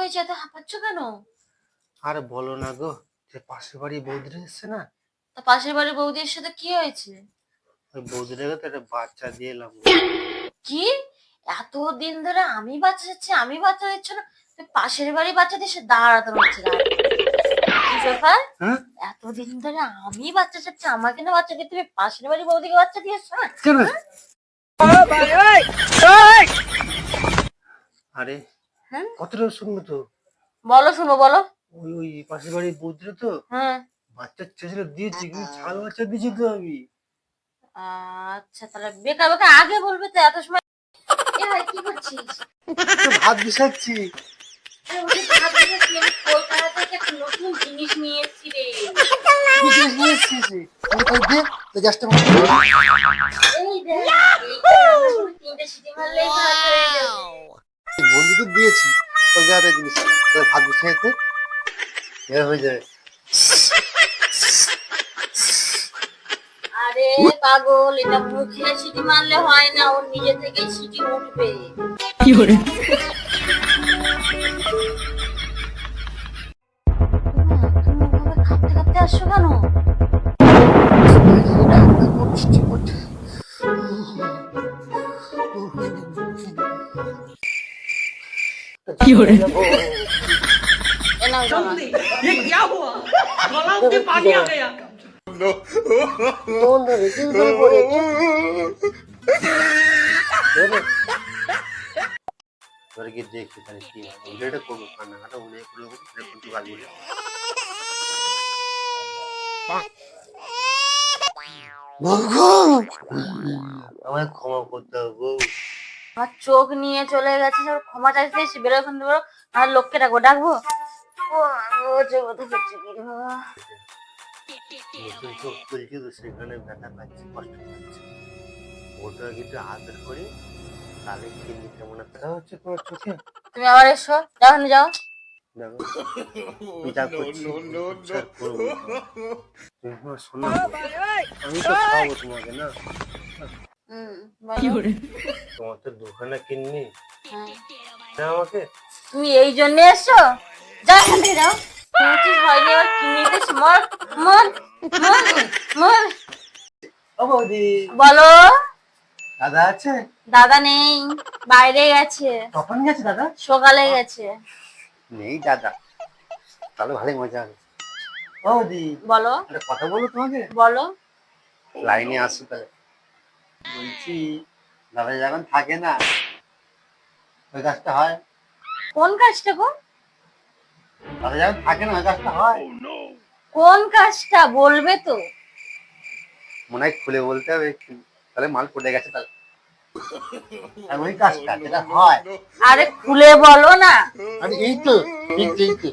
হয়েছে এত হাঁপাচ্ছ কেন? আর বলো না গো যে পাশের বাড়ি বৌদিরা এসছে না? তা পাশের বাড়ির বৌদির সাথে কি হয়েছে? ওই বৌদিরাকে তো একটা বাচ্চা দিয়ে এলাম। কি? এত দিন ধরে আমি বাচ্চা দিচ্ছি আমি বাচ্চা দিচ্ছ না? তুই পাশের বাড়ি বাচ্চা দিয়ে সে দাঁড়াতে। কি ব্যাপার? হ্যাঁ? এতদিন ধরে আমি বাচ্চা চাচ্ছি আমাকে না বাচ্চা দিয়ে তুমি পাশের বাড়ি বৌদিকে বাচ্চা দিয়েছ না? কেন? আরে হ্যাঁ কতটা শুনব তো? বলো শুনো বলো। ওই ওই পাশের বাড়ি বৌদিরা তো। হ্যাঁ। বাচ্চা চেয়েছিল দিয়েছি কিন্তু ছাল বাচ্চা দিয়েছি তো আমি। আচ্ছা তাহলে বেকার বেকার আগে বলবে তো এত সময়। এ ভাই কি করছিস? ভাত বিছাচ্ছি। কলকাতা থেকে একটা নতুন জিনিস নিয়ে এসেছি রে। জিনিস নিয়ে এসেছি তাই দে তো গ্যাসটা এই দেখ এইটা রান্না করে তিনটে সিটি মারলেই ভাত হয়ে বন্ধুকে দিয়েছি। কলকাতা জিনিস তো ভাত বিছাইতে হয়ে যাবে। আরে পাগল এটা মুখে সিটি মারলে হয় না ওর নিজে থেকেই সিটি উঠবে। কাঁপতে কাঁপতে আসছো কেন? এবারে গিয়ে দেখি তাহলে কি ওইটা করব কান্নাকাটা উনি করব কিন্তু গালি আমায় ক্ষমা করতে হবে। আমার চোখ নিয়ে চলে গেছে সব ক্ষমা চাইতে এসে বেরো এখান থেকে আর লোককে ডাকবো ডাকবো? ও ও চোখ ব্যথা করছে কি রে বাবা। নতুন চোখ খুলছি তো সেখানে ব্যথা পাচ্ছি কষ্ট পাচ্ছি। ওটা কিন্তু আদর করে তাহলে কিডনি কেমন একটা হচ্ছে তোমার চোখে? তুমি আবার এসো যাও যাও। করছি। তুমি শোনো। আমি তো খাব তোমাকে না। তোমার তো দোকানে কিননি হ্যাঁ। না আমাকে। তুমি এই জন্য এসছো যাও এখান থেকে যাও। শুনছিস হয়নি এবার কিনে দিস মর মর মর মর। ও বৌদি। বলো। দাদা আছে? দাদা নেই। বাইরে গেছে। কখন গেছে দাদা? সকালে গেছে। নেই দাদা। তাহলে ভালোই মজা হবে। ও বৌদি। বলো। একটা কথা বলো তোমাকে। বলো। লাইনে আসো তাহলে। বলছি দাদা যখন থাকে না। ওই কাজটা হয়। কোন কাজটা গো? দাদা যখন থাকে না ওই কাজটা হয়। কোন কাজটা বলবে তো। মনে হয় খুলে বলতে হবে একটু। তাহলে মাল পড়ে গেছে তাহলে। ওই কাজটা যেটা হয়। আরে খুলে বলো না। আরে এই তো এই তো।